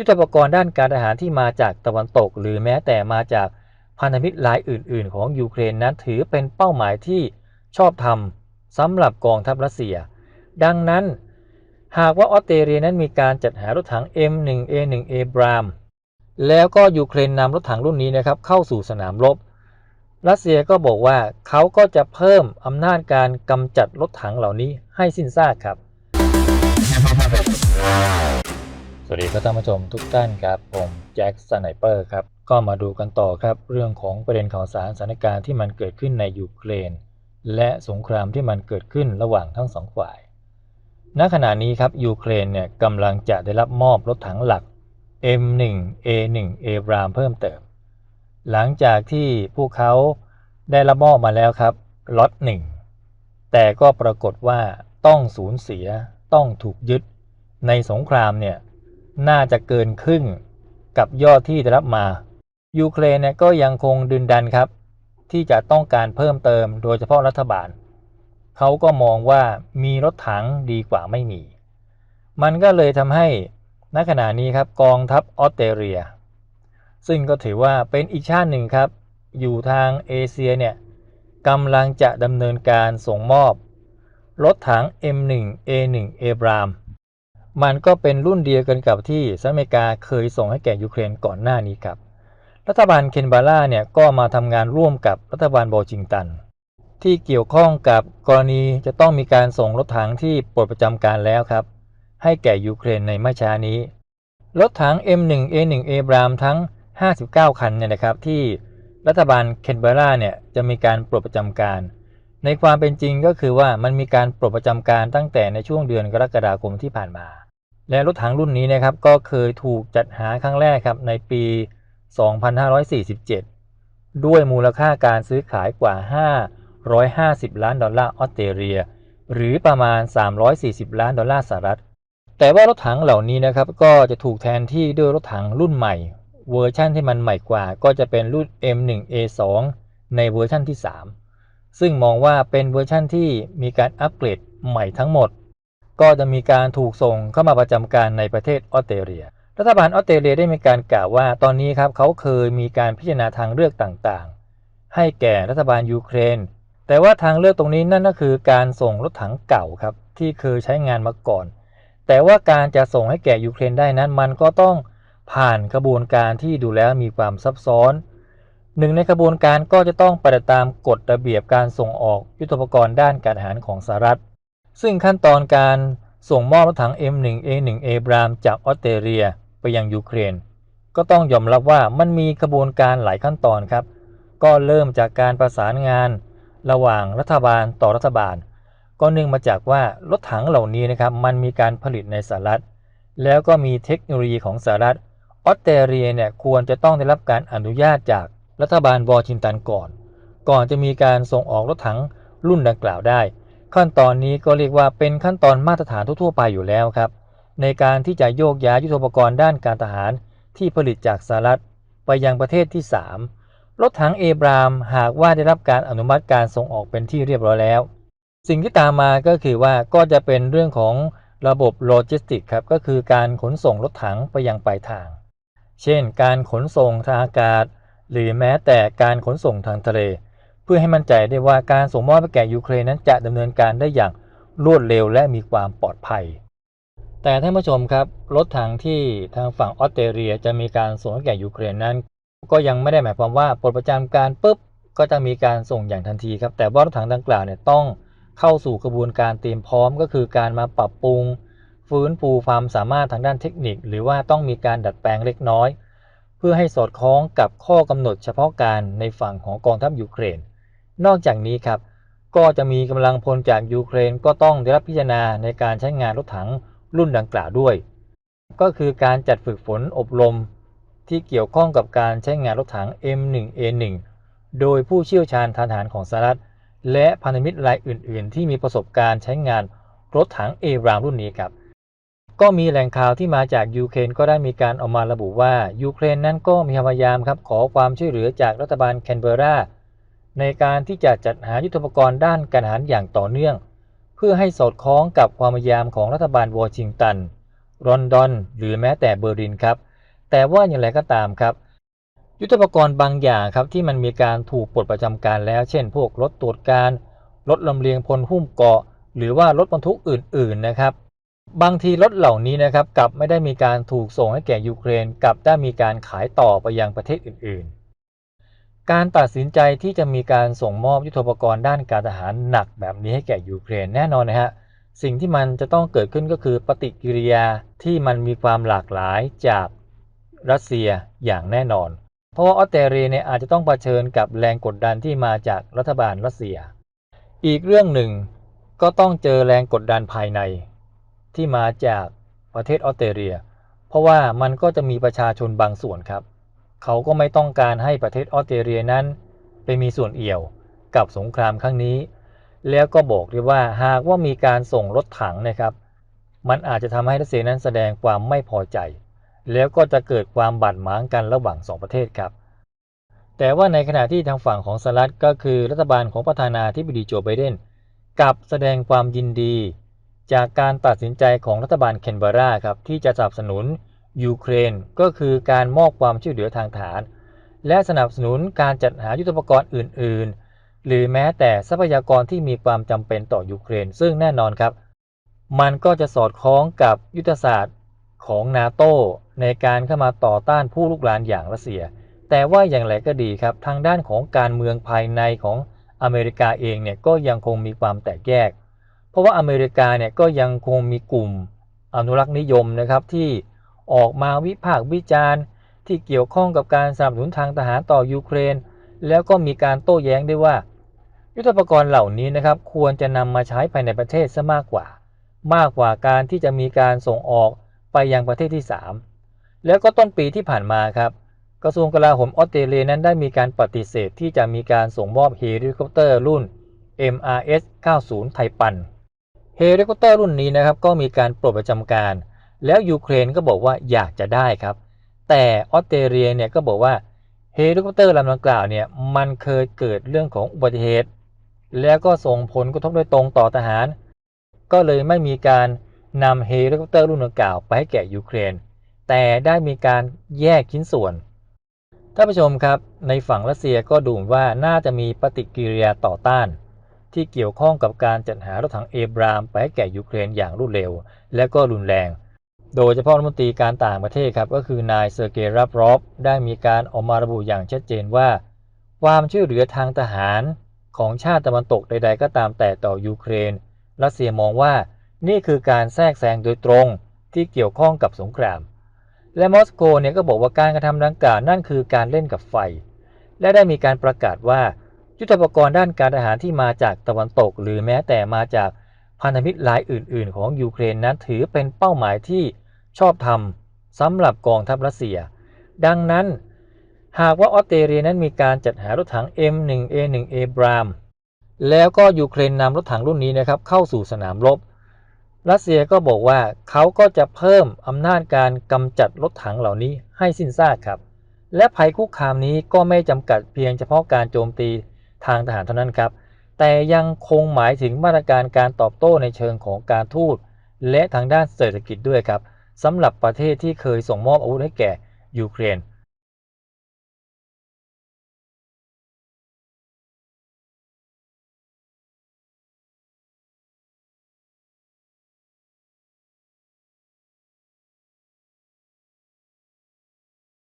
ยุทธปกรณ์ด้านการทหารที่มาจากตะวันตก หรือแม้แต่มาจากพันธมิตรรายอื่น ๆ ของยูเครนนั้นถือเป็นเป้าหมายที่ชอบธรรมสำหรับกองทัพรัสเซีย ดังนั้น หากว่าออสเตรเลียนั้นมีการจัดหารถถัง M1A1 Abram แล้วก็ยูเครนนำรถถังรุ่นนี้นะครับเข้าสู่สนามรบ รัสเซียก็บอกว่าเขาก็จะเพิ่มอำนาจการกำจัดรถถังเหล่านี้ให้สิ้นซากครับ สวัสดีครับท่านผู้ชมทุกท่านครับผมแจ็คสไนเปอร์ครับก็มาดูกันต่อครับเรื่องของประเด็นข่าวสารสถานการณ์ที่มันเกิดขึ้นในยูเครน และสงครามที่มันเกิดขึ้นระหว่างทั้งสองฝ่าย ณขณะนี้ครับยูเครนเนี่ยกำลังจะได้รับมอบรถถังหลัก M1A1 Abram เพิ่มเติม หลังจากที่พวกเขาได้รับมอบมาแล้วครับล็อตหนึ่งแต่ก็ปรากฏว่าต้องสูญเสียต้องถูกยึดในสงครามเนี่ย น่าจะเกินครึ่งกับยอดที่ได้รับมา ยูเครนเนี่ยก็ยังคงดึนดันครับ ที่จะต้องการเพิ่มเติมโดยเฉพาะรัฐบาล เขาก็มองว่ามีรถถังดีกว่าไม่มี มันก็เลยทำให้ณขณะนี้ครับกองทัพออสเตรเลีย ซึ่งก็ถือว่าเป็นอีกชาติหนึ่งครับ อยู่ทางเอเชียเนี่ยกำลังจะดำเนินการส่งมอบ รถถัง M1A1 Abram มั มันก็เป็นรุ่นเดียวกันกับที่สหรัฐอเมริกาเคยส่งให้แก่ยูเครนก่อนหน้านี้ครับ รัฐบาลเคนบาร่าเนี่ยก็มาทำงานร่วมกับรัฐบาลโบจิงตัน ที่เกี่ยวข้องกับกรณีจะต้องมีการส่งรถถังที่ปลดประจำการแล้วครับ ให้แก่ยูเครนในไม่ช้านี้ รถถัง M1A1 Abram ทั้ง 59 คันเนี่ยนะครับที่รัฐบาลเคนเบราเนี่ยจะมีการปลดประจำการ ในความเป็นจริงก็คือว่ามันมีการปลดประจำการตั้งแต่ในช่วงเดือนกรกฎาคมที่ผ่านมา และรถถังรุ่นนี้นะครับก็เคยถูกจัดหาครั้งแรกครับในปี 2547 ด้วยมูลค่าการซื้อขายกว่า 550 ล้านดอลลาร์ออสเตรเลีย หรือประมาณ 340 ล้านดอลลาร์สหรัฐ แต่ว่ารถถังเหล่านี้นะครับก็จะถูกแทนที่ด้วยรถถังรุ่นใหม่ เวอร์ชั่นที่มันใหม่กว่า ก็จะเป็นรุ่น M1A2 ในเวอร์ชั่นที่ 3 ซึ่งมองว่าเป็นเวอร์ชั่นที่มีการอัปเกรดใหม่ทั้งหมด ก็จะมีการถูกส่งเข้ามาประจำการในประเทศออสเตรเลีย รัฐบาลออสเตรเลียได้มีการกล่าวว่า ตอนนี้ครับเขาเคยมีการพิจารณาทางเลือกต่างๆ ให้แก่รัฐบาลยูเครน แต่ว่าทางเลือกตรงนี้นั่นก็คือการส่งรถถังเก่าครับที่เคยใช้งานมาก่อน แต่ว่าการจะส่งให้แก่ยูเครนได้นั้นมันก็ต้องผ่านกระบวนการที่ดูแล้วมีความซับซ้อนหนึ่งในกระบวนการก็จะต้องปฏิบัติตามกฎระเบียบการส่งออกยุทโธปกรณ์ด้านการทหารของสหรัฐ ซึ่งขั้นตอนการส่งมอบรถถัง M1A1 Abram จากออสเตรเลียไปยังยูเครน ก็ต้องยอมรับว่ามันมีกระบวนการหลายขั้นตอนครับ ก็เริ่มจากการประสานงาน ระหว่างรัฐบาลต่อรัฐบาล ก็เนื่องมาจากว่ารถถังเหล่านี้นะครับมันมีการผลิตในสหรัฐ แล้วก็มีเทคโนโลยีของสหรัฐออสเตรเลียเนี่ยควรจะต้องได้รับการอนุญาตจากรัฐบาลวอชิงตันก่อน ก่อนจะมีการส่งออกรถถังรุ่นดังกล่าวได้ ขั้นตอนนี้ก็เรียกว่าเป็นขั้นตอนมาตรฐานทั่ว ๆ ไปอยู่แล้วครับ ในการที่จะโยกย้ายยุทโธปกรณ์ด้านการทหารที่ผลิตจากสหรัฐไปยังประเทศที่ 3 รถถังเอบรามหากว่าได้รับการอนุมัติการส่งออกเป็นที่เรียบร้อยแล้ว สิ่งที่ตามมาก็คือว่าก็จะเป็นเรื่องของระบบโลจิสติกครับก็คือการขนส่งรถถังไปยังปลายทาง เช่น การขนส่งทางอากาศ หรือแม้แต่การขนส่งทางทะเลเพื่อให้มั่นใจได้ว่าการส่งมอบไปแก่ยูเครนนั้นจะดำเนินการได้อย่างรวดเร็วและมีความปลอดภัย แต่ท่านผู้ชมครับรถถังที่ทางฝั่งออสเตรเลียจะมีการส่งแก่ยูเครนนั้น ก็ยังไม่ได้หมายความว่าปลดประจำการปุ๊บก็จะมีการส่งอย่างทันทีครับแต่ว่ารถถังดังกล่าวเนี่ยต้องเข้าสู่กระบวนการเตรียมพร้อม ก็คือการมาปรับปรุง ฟื้นฟูความสามารถทางด้านเทคนิค หรือว่าต้องมีการดัดแปลงเล็กน้อย เพื่อให้สอดคล้องกับข้อกำหนดเฉพาะการในฝั่งของกองทัพยูเครน นอกจากนี้ครับ ก็จะมีกำลังพลจากยูเครนก็ต้องได้รับพิจารณาในการใช้งานรถถังรุ่นดังกล่าวด้วย ก็คือการจัดฝึกฝนอบรม ที่เกี่ยวข้องกับการใช้งานรถถัง M1A1 โดยผู้เชี่ยวชาญทางทหารของสหรัฐ และพันธมิตรรายอื่น ๆ ที่มีประสบการณ์ใช้งานรถถังเอรามรุ่นนี้ครับ ก็มีแหล่งข่าวที่มาจากยูเครนก็ได้มีการออกมาระบุว่ายูเครนนั้นก็มีพยายามครับขอความช่วยเหลือจากรัฐบาลแคนเบรา ในการที่จะจัดหายุทธปกรณ์ด้านการทหารอย่างต่อเนื่อง เพื่อให้สอดคล้องกับความพยายามของรัฐบาลวอชิงตันลอนดอน หรือแม้แต่เบอร์ลินครับ แต่ว่าอย่างไรก็ตามครับ ยุทธปกรณ์บางอย่างครับที่มันมีการถูกปลดประจำการแล้ว เช่น พวกรถตรวจการรถลำเลียงพลหุ้มเกาะ หรือว่ารถบรรทุกอื่น ๆนะครับ บางทีรถเหล่านี้นะครับกลับไม่ได้มีการถูกส่งให้แก่ยูเครนกลับได้มีการขายต่อไปยังประเทศอื่นๆ การตัดสินใจที่จะมีการส่งมอบยุทโธปกรณ์ด้านการทหารหนักแบบนี้ให้แก่ยูเครนแน่นอนนะฮะสิ่งที่มันจะต้องเกิดขึ้นก็คือปฏิกิริยาที่มันมีความหลากหลายจากรัสเซียอย่างแน่นอน เพราะว่าออสเตรเลียเนี่ยอาจจะต้องเผชิญกับแรงกดดันที่มาจากรัฐบาลรัสเซีย อีกเรื่องหนึ่งก็ต้องเจอแรงกดดันภายใน ที่มาจากประเทศออสเตรเลีย เพราะว่ามันก็จะมีประชาชนบางส่วนครับ เขาก็ไม่ต้องการให้ประเทศออสเตรเลียนั้น ไปมีส่วนเอี่ยวกับสงครามครั้งนี้ แล้วก็บอกด้วยว่าหากว่ามีการส่งรถถังนะครับ มันอาจจะทำให้รัสเซียนั้นแสดงความไม่พอใจ แล้วก็จะเกิดความบาดหมางกันระหว่างสองประเทศครับ แต่ว่าในขณะที่ทางฝั่งของสหรัฐก็คือรัฐบาลของประธานาธิบดีโจไบเดนกับแสดงความยินดี จากการตัดสินใจของรัฐบาลเคนเบราครับที่จะสนับสนุน ยูเครน ก็คือการมอบความช่วยเหลือทางฐานและสนับสนุนการจัดหายุทธปกรณ์อื่น ๆ หรือแม้แต่ทรัพยากรที่มีความจำเป็นต่อยูเครน ซึ่งแน่นอนครับ มันก็จะสอดคล้องกับยุทธศาสตร์ของนาโตในการเข้ามาต่อต้านผู้ลุกลานอย่างรัสเซีย แต่ว่าอย่างไรก็ดีครับ ทางด้านของการเมืองภายในของอเมริกาเองเนี่ยก็ยังคงมีความแตกแยก เพราะว่าอเมริกาเนี่ยก็ยังคงมีกลุ่มอนุรักษ์นิยมนะครับที่ ออกมาวิพากษ์วิจารณ์ ที่เกี่ยวข้องกับการสนับสนุนทางทหารต่อยูเครน แล้วก็มีการโต้แย้งด้วยว่า ยุทธปกรณ์เหล่านี้นะครับควรจะนำมาใช้ภายในประเทศซะมากกว่า มากกว่าการที่จะมีการส่งออกไปยังประเทศที่ 3 แล้วก็ต้นปีที่ผ่านมาครับกระทรวงกลาโหมออสเตรเลียนั้นได้มีการปฏิเสธที่จะมีการส่งมอบเฮลิคอปเตอร์รุ่น MRS 90 ไทปัน เฮลิคอปเตอร์รุ่นนี้นะครับก็มีการปลดประจำการ แล้วยูเครนก็บอกว่าอยากจะได้ครับ แต่ออสเตรเลียเนี่ยก็บอกว่าเฮลิคอปเตอร์ลำดังกล่าวเนี่ยมันเคยเกิดเรื่องของอุบัติเหตุ แล้วก็ส่งผลกระทบโดยตรงต่อทหาร ก็เลยไม่มีการนำเฮลิคอปเตอร์รุ่นดังกล่าวไปให้แก่ยูเครน แต่ได้มีการแยกชิ้นส่วนท่านผู้ชมครับ ในฝั่งรัสเซียก็ดูว่าน่าจะมีปฏิกิริยาต่อต้าน ที่เกี่ยวข้องกับการจัดหารถถังเอบรามไปให้แก่ยูเครนอย่างรวดเร็ว และก็รุนแรง โดยเฉพาะรัฐมนตรีการต่างประเทศครับก็คือนายเซอร์เกย์รับรอฟได้มีการออกมาระบุอย่างชัดเจนว่า ความช่วยเหลือทางทหารของชาติตะวันตกใด ๆ ก็ตามแต่ต่อยูเครน รัสเซียมองว่านี่คือการแทรกแซงโดยตรงที่เกี่ยวข้องกับสงคราม และมอสโกเนี่ยก็บอกว่าการกระทำดังกล่าวนั่นคือการเล่นกับไฟ และได้มีการประกาศว่ายุทธปกรณ์ด้านการทหารที่มาจากตะวันตก หรือแม้แต่มาจาก พันธมิตรรายอื่น ๆ ของยูเครนนั้นถือเป็นเป้าหมายที่ชอบธรรมสำหรับกองทัพรัสเซีย ดังนั้น หากว่าออสเตรเลียนั้นมีการจัดหารถถัง M1A1 Abram แล้วก็ยูเครนนำรถถังรุ่นนี้นะครับเข้าสู่สนามรบ รัสเซียก็บอกว่าเขาก็จะเพิ่มอำนาจการกำจัดรถถังเหล่านี้ให้สิ้นซากครับ และภัยคุกคามนี้ก็ไม่จำกัดเพียงเฉพาะการโจมตีทางทหารเท่านั้นครับ แต่ยังคงหมายถึงมาตรการการตอบโต้ในเชิงของการทูตและทางด้านเศรษฐกิจด้วยครับสำหรับประเทศที่เคยส่งมอบอาวุธให้แก่ยูเครน